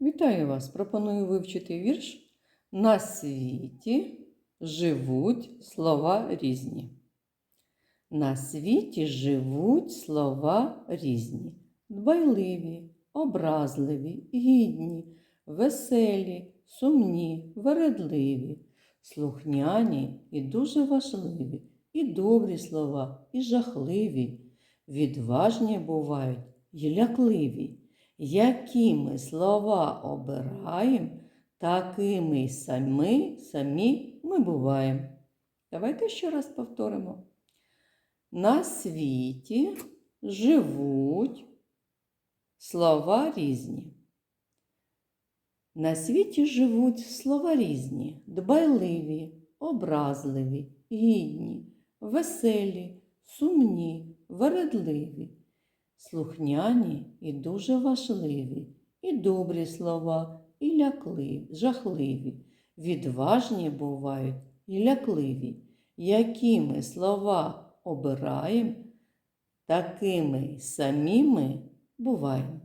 Вітаю вас! Пропоную вивчити вірш На світі живуть слова різні. На світі живуть слова різні, дбайливі, образливі, гідні, веселі, сумні, вередливі, слухняні і дуже важливі, і добрі слова, і жахливі, відважні бувають і лякливі. Які ми слова обираємо, такими самі, самі ми буваємо. Давайте ще раз повторимо. На світі живуть слова різні. На світі живуть слова різні, дбайливі, образливі, гідні, веселі, сумні, вередливі, слухняні і дуже важливі, і добрі слова, і лякливі, жахливі, відважні бувають і лякливі. Які ми слова обираємо, такими самі ми буваємо.